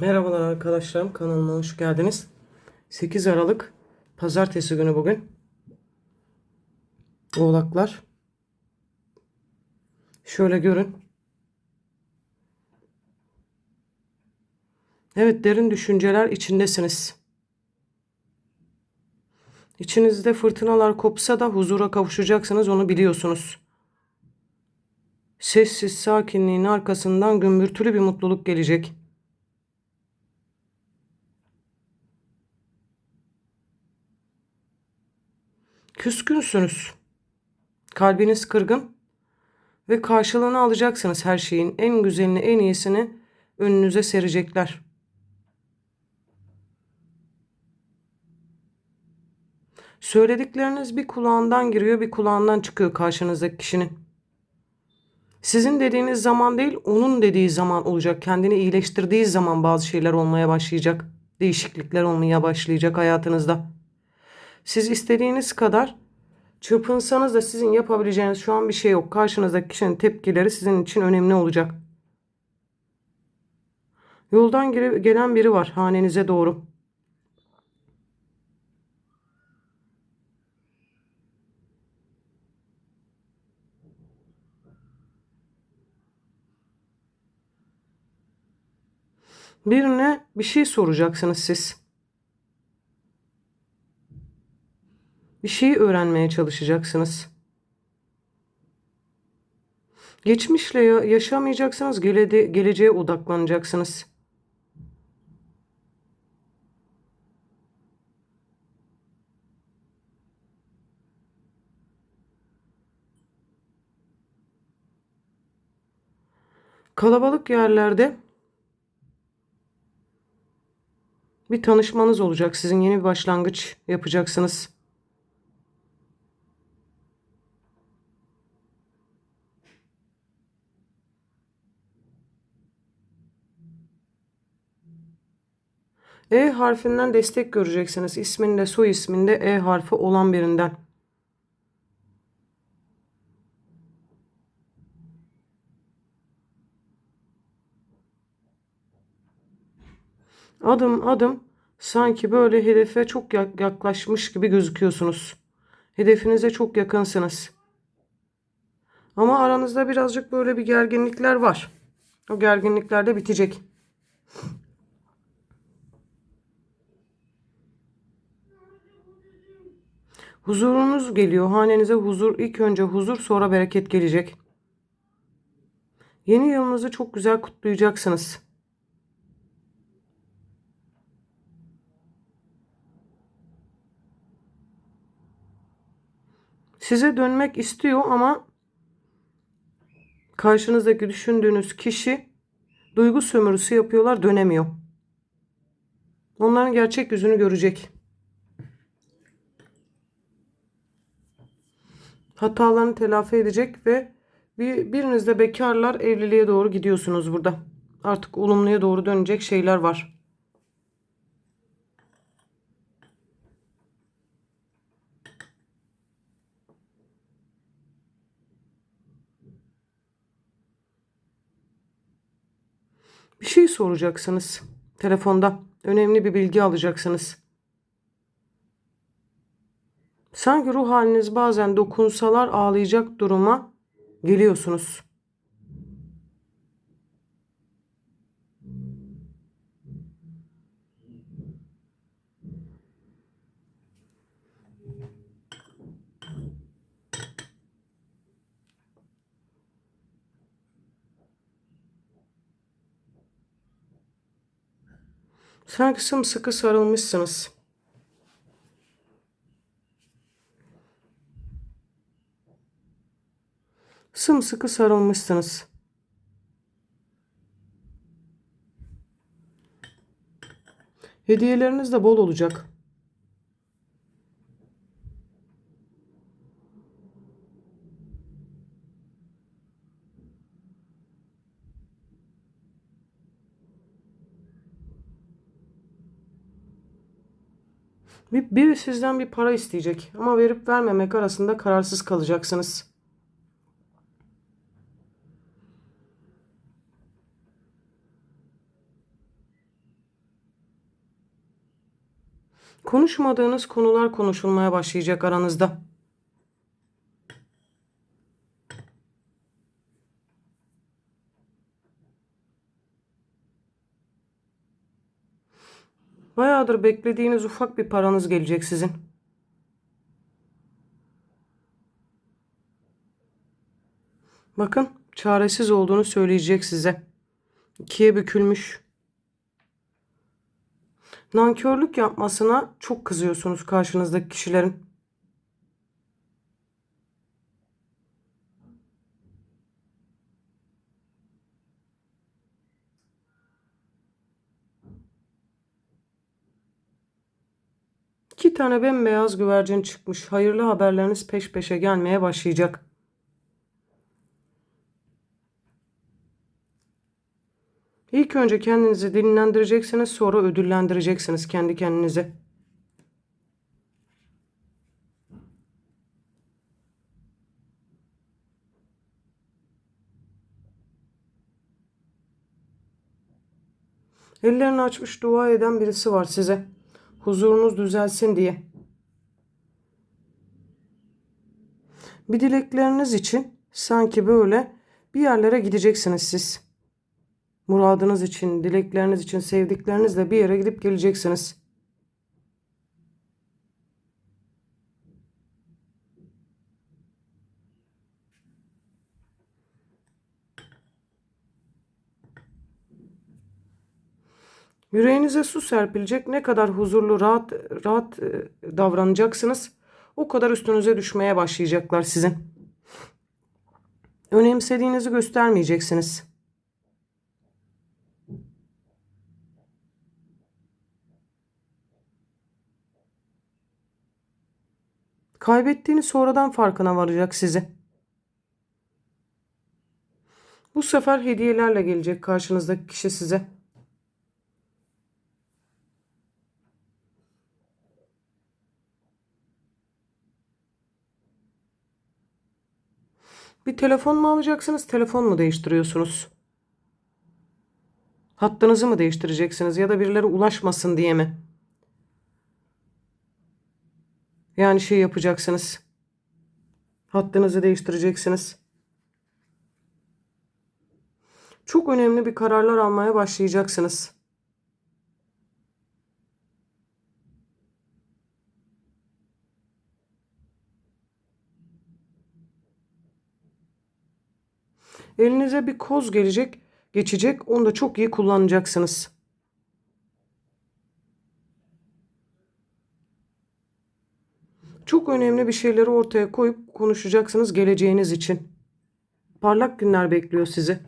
Merhabalar arkadaşlarım kanalıma hoş geldiniz. 8 Aralık Pazartesi günü bugün. Oğlaklar. Şöyle görün. Evet derin düşünceler içindesiniz. İçinizde fırtınalar kopsa da huzura kavuşacaksınız onu biliyorsunuz. Sessiz sakinliğin arkasından gümbürtülü bir mutluluk gelecek. Küskünsünüz. Kalbiniz kırgın ve karşılığını alacaksınız her şeyin. En güzelini, en iyisini önünüze serecekler. Söyledikleriniz bir kulağından giriyor, bir kulağından çıkıyor karşınızdaki kişinin. Sizin dediğiniz zaman değil, onun dediği zaman olacak. Kendini iyileştirdiği zaman bazı şeyler olmaya başlayacak. Değişiklikler olmaya başlayacak hayatınızda. Siz istediğiniz kadar çırpınsanız da sizin yapabileceğiniz şu an bir şey yok. Karşınızdaki kişinin tepkileri sizin için önemli olacak. Yoldan gelen biri var hanenize doğru. Birine bir şey soracaksınız siz. Bir şeyi öğrenmeye çalışacaksınız. Geçmişle ya- yaşamayacaksınız, gelede, geleceğe odaklanacaksınız. Kalabalık yerlerde bir tanışmanız olacak. Sizin yeni bir başlangıç yapacaksınız. E harfinden destek göreceksiniz. İsminde, soy isminde E harfi olan birinden. Adım adım sanki böyle hedefe çok yak- yaklaşmış gibi gözüküyorsunuz. Hedefinize çok yakınsınız. Ama aranızda birazcık böyle bir gerginlikler var. O gerginlikler de bitecek. Huzurunuz geliyor. Hanenize huzur, ilk önce huzur, sonra bereket gelecek. Yeni yılınızı çok güzel kutlayacaksınız. Size dönmek istiyor ama karşınızdaki düşündüğünüz kişi duygu sömürüsü yapıyorlar, dönemiyor. Onların gerçek yüzünü görecek. Hatalarını telafi edecek ve bir, biriniz de bekarlar evliliğe doğru gidiyorsunuz burada. Artık olumluya doğru dönecek şeyler var. Bir şey soracaksınız telefonda. Önemli bir bilgi alacaksınız. Sanki ruh haliniz bazen dokunsalar ağlayacak duruma geliyorsunuz. Sanki sımsıkı sarılmışsınız. Sımsıkı sarılmışsınız. Hediyeleriniz de bol olacak. Bir, biri sizden bir para isteyecek ama verip vermemek arasında kararsız kalacaksınız. Konuşmadığınız konular konuşulmaya başlayacak aranızda. Bayağıdır beklediğiniz ufak bir paranız gelecek sizin. Bakın çaresiz olduğunu söyleyecek size. İkiye bükülmüş. Nankörlük yapmasına çok kızıyorsunuz karşınızdaki kişilerin. İki tane bembeyaz güvercin çıkmış. Hayırlı haberleriniz peş peşe gelmeye başlayacak. İlk önce kendinizi dinlendireceksiniz, sonra ödüllendireceksiniz kendi kendinize. Ellerini açmış dua eden birisi var size. Huzurunuz düzelsin diye. Bir dilekleriniz için sanki böyle bir yerlere gideceksiniz siz. Muradınız için, dilekleriniz için, sevdiklerinizle bir yere gidip geleceksiniz. Yüreğinize su serpilecek. Ne kadar huzurlu, rahat rahat e, davranacaksınız. O kadar üstünüze düşmeye başlayacaklar sizin. Önemsediğinizi göstermeyeceksiniz. Kaybettiğini sonradan farkına varacak sizi. Bu sefer hediyelerle gelecek karşınızdaki kişi size. Bir telefon mu alacaksınız, telefon mu değiştiriyorsunuz? Hattınızı mı değiştireceksiniz ya da birileri ulaşmasın diye mi? Yani şey yapacaksınız. Hattınızı değiştireceksiniz. Çok önemli bir kararlar almaya başlayacaksınız. Elinize bir koz gelecek, geçecek. Onu da çok iyi kullanacaksınız. Çok önemli bir şeyleri ortaya koyup konuşacaksınız geleceğiniz için. Parlak günler bekliyor sizi.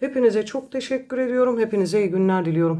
Hepinize çok teşekkür ediyorum. Hepinize iyi günler diliyorum.